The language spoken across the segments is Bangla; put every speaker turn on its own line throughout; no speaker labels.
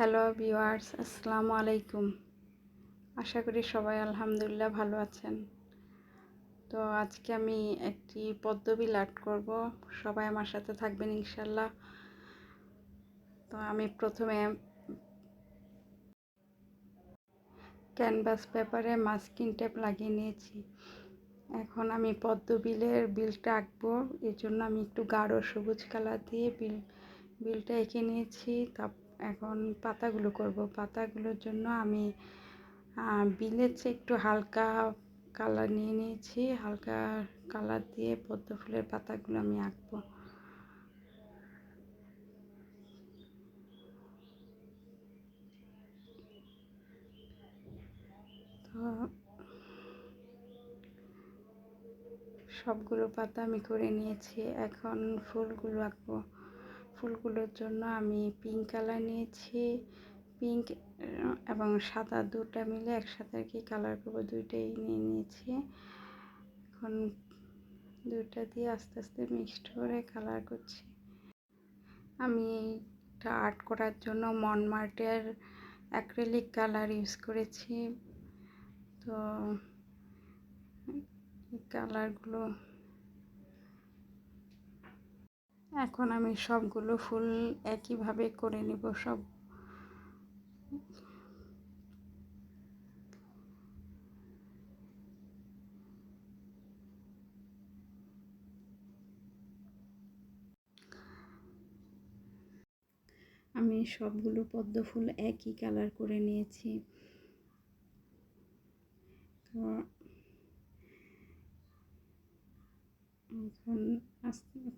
হ্যালো ভিওয়ার্স আসসালামু আলাইকুম আশা করি সবাই আলহামদুলিল্লাহ ভালো আছেন। তো আজকে আমি একটি পদ্মবিল আর্ট করব। সবাই আমার সাথে থাকবেন ইনশাল্লাহ তো আমি প্রথমে ক্যানভাস পেপারে মাস্কিন টেপ লাগিয়ে নিয়েছি। এখন আমি পদ্মবিলের বিলটা আঁকবো। এর জন্য আমি একটু গাঢ় সবুজ কালার দিয়ে বিল, বিলটা এঁকে নিয়েছি। তারপর এখন পাতাগুলো করব। পাতাগুলোর জন্য আমি চেয়ে একটু হালকা কালার নিয়ে নিয়েছি। হালকা কালার দিয়ে পদ্ম ফুলের পাতাগুলো আমি আঁকবো। তো সবগুলো পাতা আমি করে নিয়েছি। এখন ফুলগুলো আঁকবো। ফুলগুলোর জন্য আমি পিঙ্ক কালার নিয়েছি। পিঙ্ক এবং সাদা দুটা মিলে একসাথে আর কি কালার করব, দুইটাই নিয়ে নিয়েছি। এখন দুইটা দিয়ে আস্তে আস্তে মিক্সড করে কালার করছি। আমি এইটা আর্ট করার জন্য মনমার্টের অ্যাক্রেলিক কালার ইউজ করেছি। তো কালারগুলো এখন আমি সবগুলো ফুল একইভাবে করে নিব সব। আমি সবগুলো পদ্ম ফুল একই কালার করে নিয়েছি তো এখন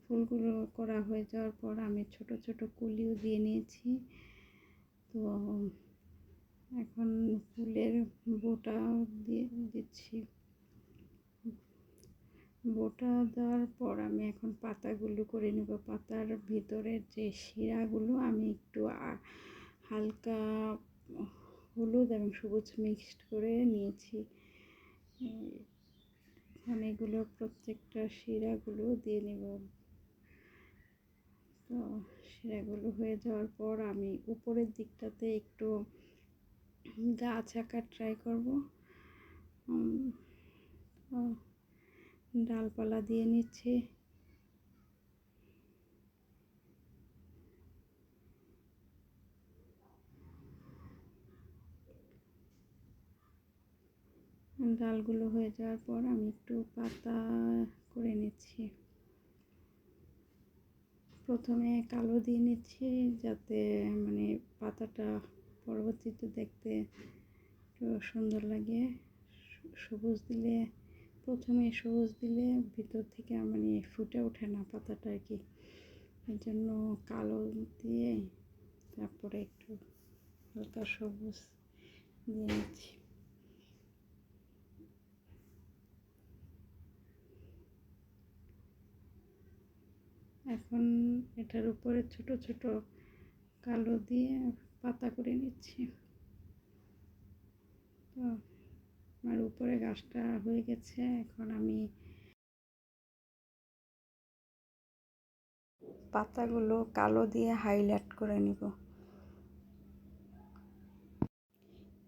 ফুলগুলো করা হয়ে যাওয়ার পর আমি ছোট ছোট কুলিও দিয়ে নিয়েছি। তো এখন ফুলের বোটা দিয়ে দিচ্ছি। বোটা দেওয়ার পর আমি এখন পাতাগুলো করে নেব। পাতার ভিতরের যে শিরাগুলো আমি একটু হালকা হলুদ এবং সবুজ মিক্সড করে নিয়েছি। এখন এগুলো প্রত্যেকটা শিরাগুলো দিয়ে নেব। তো শিরাগুলো হয়ে যাওয়ার পর আমি উপরের দিকটাতে একটু গাছ আঁকার ট্রাই করব। ডালপালা দিয়ে নিচ্ছি। ডালগুলো হয়ে যাওয়ার পর আমি একটু পাতা করে নিচ্ছি। প্রথমে কালো দিয়ে নিচ্ছি যাতে মানে পাতাটা পরবর্তীতে দেখতে একটু সুন্দর লাগে। সবুজ দিলে, প্রথমে সবুজ দিলে ভিতর থেকে মানে ফুটে ওঠে না পাতাটা আর কি। এর জন্য কালো দিয়ে তারপরে একটু হালকা সবুজ দিয়ে নিচ্ছি। এখন এটার উপরে ছোট ছোট কালো দিয়ে পাতা করে নিচ্ছি। তো আমার উপরে গাছটা হয়ে গেছে, এখন আমি পাতাগুলো কালো দিয়ে হাইলাইট করে নিব।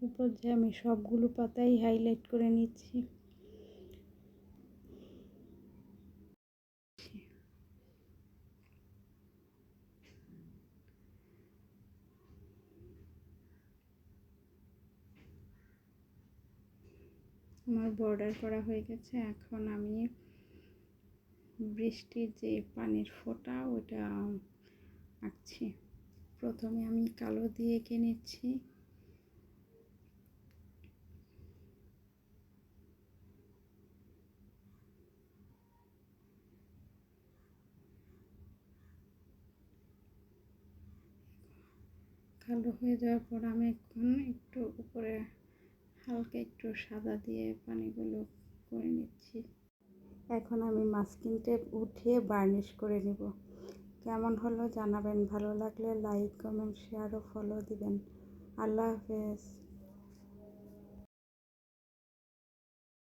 উপর যে আমি সবগুলো পাতাই হাইলাইট করে নিচ্ছি। আমার বর্ডার করা হয়ে গেছে। এখন আমি বৃষ্টির যে পানির ফোঁটা ওটা আঁকছি। প্রথমে আমি কালো দিয়ে এঁকে নিচ্ছি। কালো হয়ে যাওয়ার পর আমি এখন একটু উপরে হালকা একটু সাদা দিয়ে পানিগুলো করে নিচ্ছি। এখন আমি মাস্কিন টেপ উঠিয়ে বার্নিশ করে নেব। কেমন হলো জানাবেন? ভালো লাগলে লাইক, কমেন্ট, শেয়ার ও ফলো দিবেন। আল্লাহ হাফেজ।